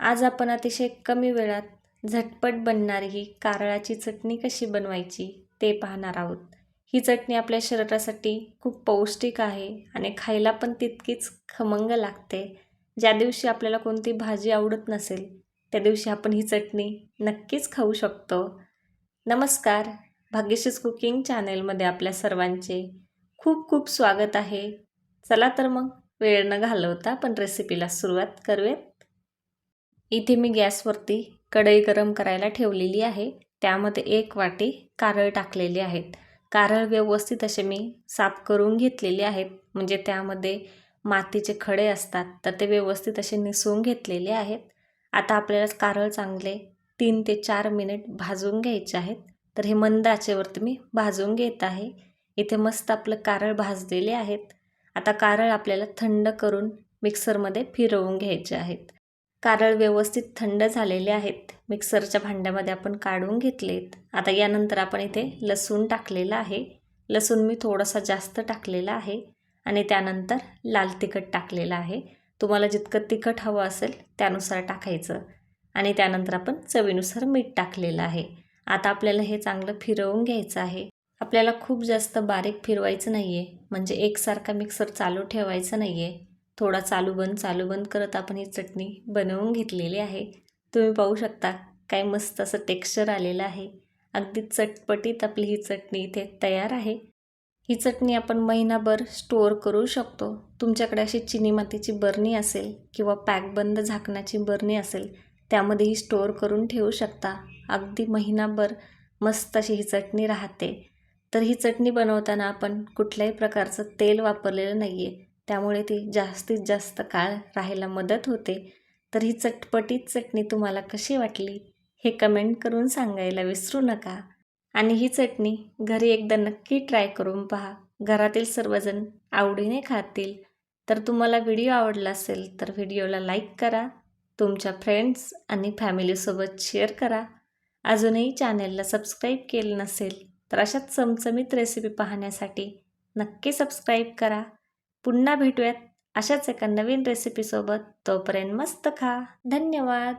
आज आपण अतिशय कमी वेळात झटपट बनणारी ही कारळाची चटणी कशी बनवायची ते पाहणार आहोत. ही चटणी आपल्या शरीरासाठी खूप पौष्टिक आहे आणि खायला पण तितकीच खमंग लागते. ज्या दिवशी आपल्याला कोणती भाजी आवडत नसेल त्या दिवशी आपण ही चटणी नक्कीच खाऊ शकतो. नमस्कार भाग्यशीच कुकिंग चॅनेलमध्ये आपल्या सर्वांचे खूप खूप स्वागत आहे. चला तर मग वेळ न घालवता आपण रेसिपीला सुरुवात करूयात. इथे मी गॅसवरती कढई गरम करायला ठेवलेली आहे. त्यामध्ये एक वाटी कारळ टाकलेले आहेत. कारळ व्यवस्थित असे मी साफ करून घेतलेले आहेत. म्हणजे त्यामध्ये मातीचे खडे असतात तर ते व्यवस्थित असे निसवून घेतलेले आहेत. आता आपल्याला कारळ चांगले तीन ते चार मिनिट भाजून घ्यायचे आहेत. तर हे मंद आचेवरती मी भाजून घेत आहे. इथे मस्त आपलं कारळ भाजलेले आहेत. आता कारळ आपल्याला थंड करून मिक्सरमध्ये फिरवून घ्यायचे आहेत. कारळ व्यवस्थित थंड झालेले आहेत. मिक्सरच्या भांड्यामध्ये आपण काढून घेतलेत. आता यानंतर आपण इथे लसूण टाकलेलं आहे. लसूण मी थोडासा जास्त टाकलेला आहे आणि त्यानंतर लाल तिखट टाकलेलं आहे. तुम्हाला जितकं तिखट हवं असेल त्यानुसार टाकायचं. आणि त्यानंतर आपण चवीनुसार मीठ टाकलेलं आहे. आता आपल्याला हे चांगलं फिरवून घ्यायचं आहे. आपल्याला खूप जास्त बारीक फिरवायचं नाही आहे म्हणजे एकसारखा मिक्सर चालू ठेवायचं नाही आहे थोडा चालू बंद चालू बंद करत आपण ही चटणी बनवून घेतलेली आहे. तुम्ही पाहू शकता काय मस्त असं टेक्स्चर आलेलं आहे. अगदी चटपटीत आपली ही चटणी इथे तयार आहे. ही चटणी आपण महिनाभर स्टोअर करू शकतो. तुमच्याकडे अशी चिनी मातीची बरणी असेल किंवा पॅकबंद झाकण्याची बरणी असेल त्यामध्येही स्टोअर करून ठेवू शकता. अगदी महिनाभर मस्त अशी ही चटणी राहते. तर ही चटणी बनवताना आपण कुठल्याही प्रकारचं तेल वापरलेलं नाही आहे त्यामुळे ती जास्तीत जास्त काळ राहायला मदत होते. तर ही चटपटीत चटणी तुम्हाला कशी वाटली हे कमेंट करून सांगायला विसरू नका. आणि ही चटणी घरी एकदा नक्की ट्राय करून पहा. घरातील सर्वजण आवडीने खातील. तर तुम्हाला व्हिडिओ आवडला असेल तर व्हिडिओला लाईक करा. तुमच्या फ्रेंड्स आणि फॅमिलीसोबत शेअर करा. अजूनही चॅनेलला सबस्क्राईब केलं नसेल तर अशाच चमचमीत रेसिपी पाहण्यासाठी नक्की सबस्क्राईब करा. पुन्हा भेटूयात अशाच एका नवीन रेसिपीसोबत तोपर्यंत मस्त खा. धन्यवाद.